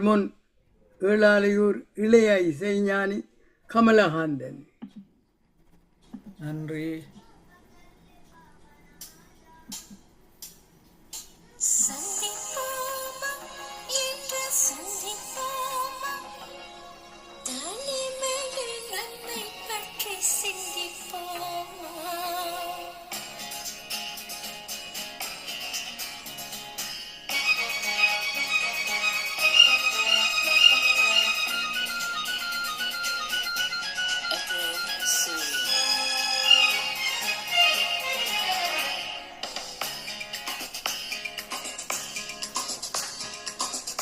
முன் ஏழாலையூர் இளைய இசைஞானி கமலஹாந்தன் நன்றி. சந்திப்போமா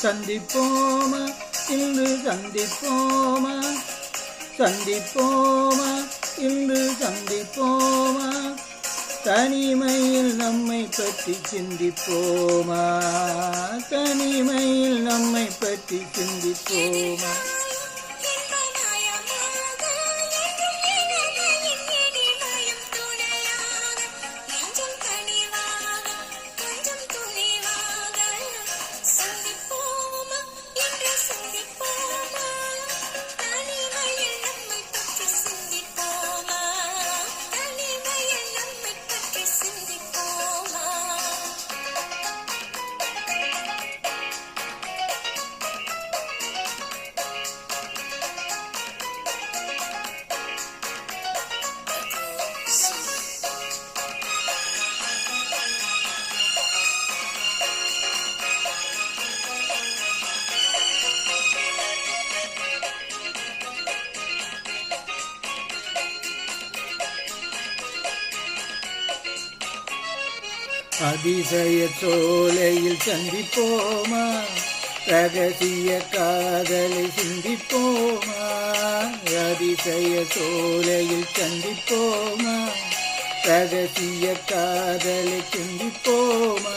சந்திப்போமா? இன்று சந்திப்போமா? சந்திப்போமா? இன்று சந்திப்போமா? தனிமையில் நம்மை பற்றி சிந்திப்போமா? தனிமையில் நம்மை பற்றி சிந்திப்போமா? அதிசய சோலையில் சந்திப்போமா ரகசிய காதலை சிந்திப்போமா அதிசய சோலையில் சந்திப்போமா ரகசிய காதலை சிந்திப்போமா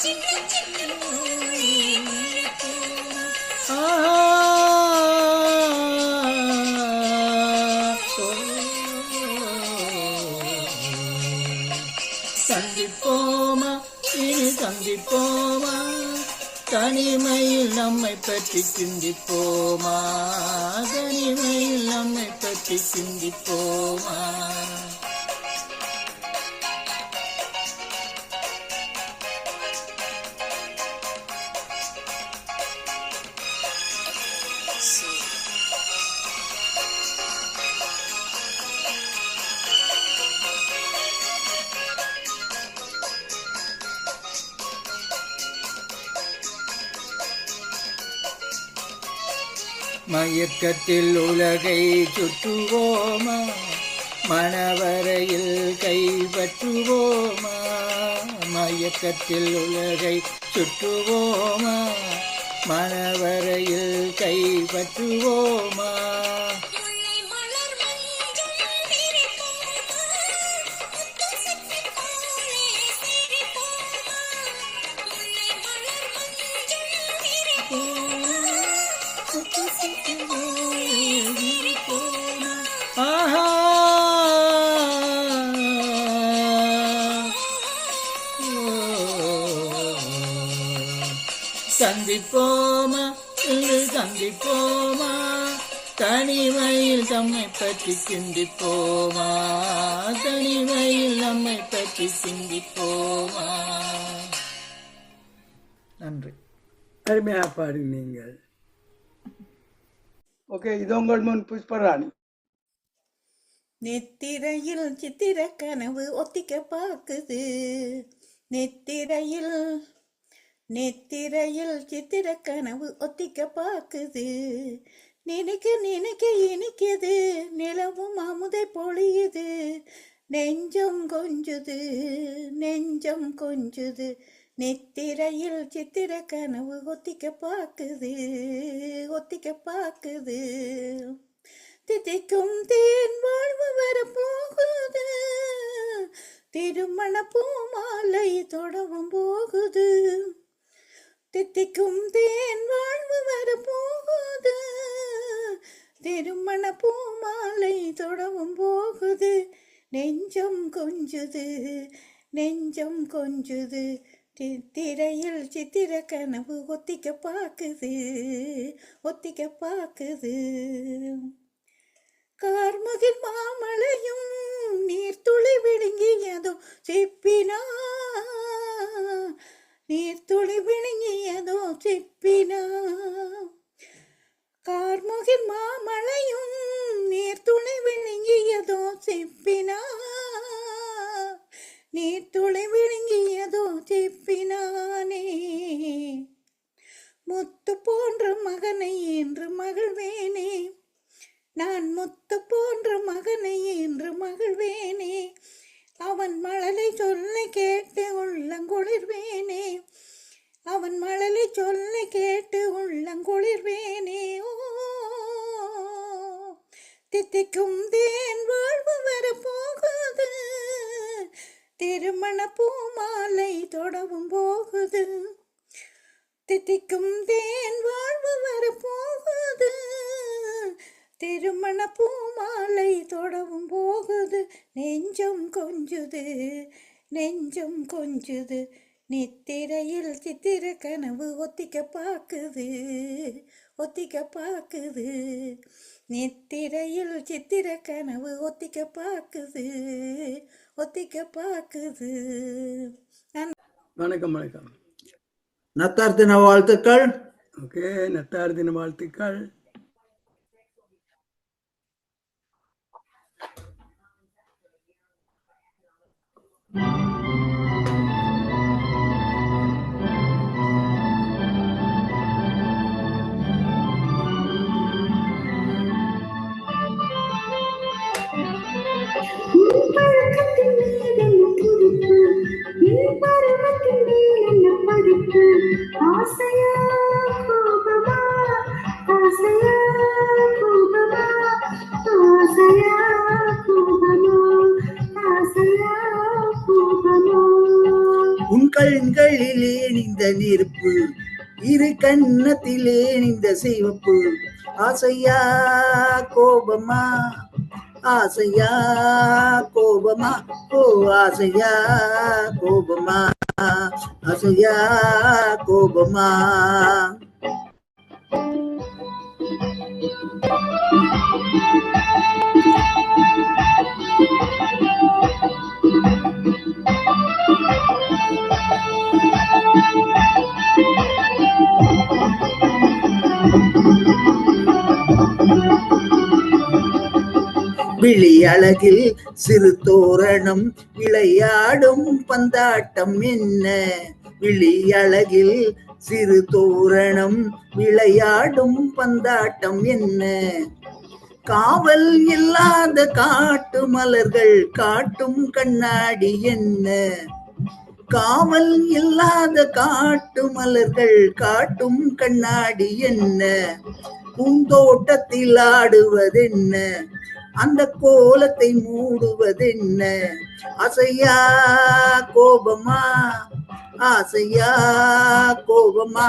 சின்ன சின்ன சந்திப்போமா இனி சந்திப்போமா தனிமையில் நம்மை பற்றி சிந்திப்போமா? தனிமையில் நம்மை பற்றி சிந்திப்போமா? இயக்கத்தில் உலகை சுற்றுவோமா? மணவரையில் கைப்பற்றுவோமா? மயக்கத்தில் உலகை சுற்றுவோமா? மணவரையில் கைப்பற்றுவோமா? சந்திப்போமா இன்று சந்திப்போமா தனிமையில் தம்மை பற்றி சிந்திப்போமா? தனிமையில் நம்மை பற்றி சிந்திப்போமா? நன்றி. அருமையாக பாடுங்க நீங்கள். ஓகே இது உங்கள் முன் புஷ்பராணி. நெத்திரையில் சித்திர கனவு ஒத்திக்க பார்க்குது. நெத்திரையில் நெத்திரையில் சித்திர கனவு ஒத்திக்க பார்க்குது. நினைக்க நினைக்க இனிக்குது. நிலவும் அமுதை பொழியுது. நெஞ்சம் கொஞ்சுது. நெஞ்சம் கொஞ்சுது. நெத்திரையில் சித்திர கனவு ஒத்திக்க பார்க்குது. ஒத்திக்க பார்க்குது. திதிக்கும் தேன் வாழ்வு வர போகுது திருமண பூமாலை தொடவும் தித்திக்கும் தேன் வாழ்வு வர போகுது திருமண பூமாலை தொடவும் போகுது. நெஞ்சம் கொஞ்சுது நெஞ்சம் கொஞ்சுது. திரையில் சித்திர கனவு ஒத்திக்க பார்க்குது ஒத்திக்க பார்க்குது கார்முகில் மாமலையும் நீர்த்துளி விழுங்கியதும் சிப்பினா நீர்த்துளி விழுங்கியதோ சிப்பினா கார்முகில் மாமலையும் நீர்த்துளி தித்திக்கும் தேன் வாழ்வு வர போகுது. திருமண பூமாலை தொடவும் போகுது. தித்திக்கும் தேன் வாழ்வு வர போகுது. திருமண பூமாலை தொடவும் போகுது. நெஞ்சம் கொஞ்சுது. நெஞ்சம் கொஞ்சுது. நித்திரையில் சித்திர கனவு ஒத்திக்க பாக்குது ஒத்திக்க பாக்குது. நித்திரையில் சித்திர கனவு ஒத்திக்க பாக்குது ஒத்திக்க பாக்குது. வணக்கம் வணக்கம். நத்தார் தின வாழ்த்துக்கள். ஓகே நத்தார் தின வாழ்த்துக்கள். ஆசையா கோபமா, ஆசையா கோபமா, ஆசையா கோபமா, ஆசையா கோபமா. உன் கண்களிலே நெருப்பு இரு கண்ணத்திலே இந்த சிவப்பு. ஆசையா கோபமா? ஆசையா கோபமா? ஓ ஆசையா கோபமா? ஆசையா கோபமா விழி அழகில் சிறு தோரணம் விளையாடும் பந்தாட்டம் என்ன? விழி அழகில் சிறு தோரணம் விளையாடும் பந்தாட்டம் என்ன? காவல் இல்லாத காட்டு மலர்கள் காட்டும் கண்ணாடி என்ன? காவல் இல்லாத காட்டு மலர்கள் காட்டும் கண்ணாடி என்ன? பூந்தோட்டத்தில் ஆடுவதென்ன? அந்த கோலத்தை மூடுவதென்ன? அசையா கோபமா? ஆசையா கோபமா?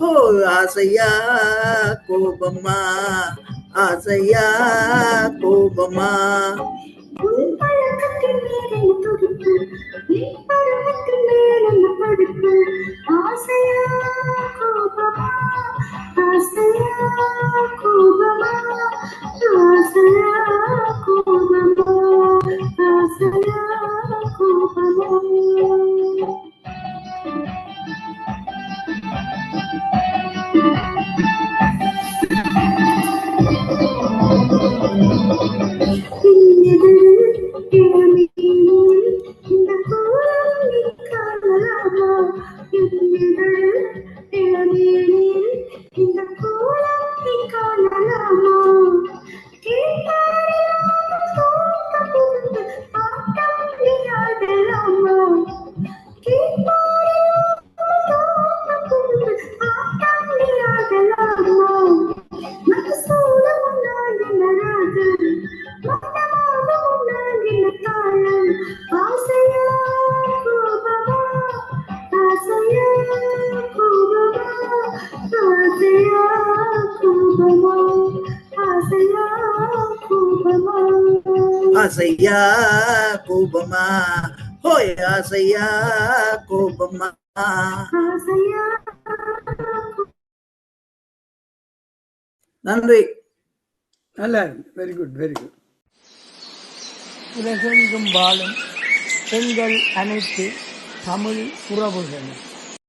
ஓ ஆசையா கோபமா? ஆசையா கோபமா? ஆசையா ஆசையா கோபமா? ஹோய் ஆசையா கோபமா? நன்றி. நல்லா இருக்கு. வெரி குட் வெரி குட் உலகெங்கும் வாழும் எங்கள் அனைத்து தமிழ் உறவுகளும்.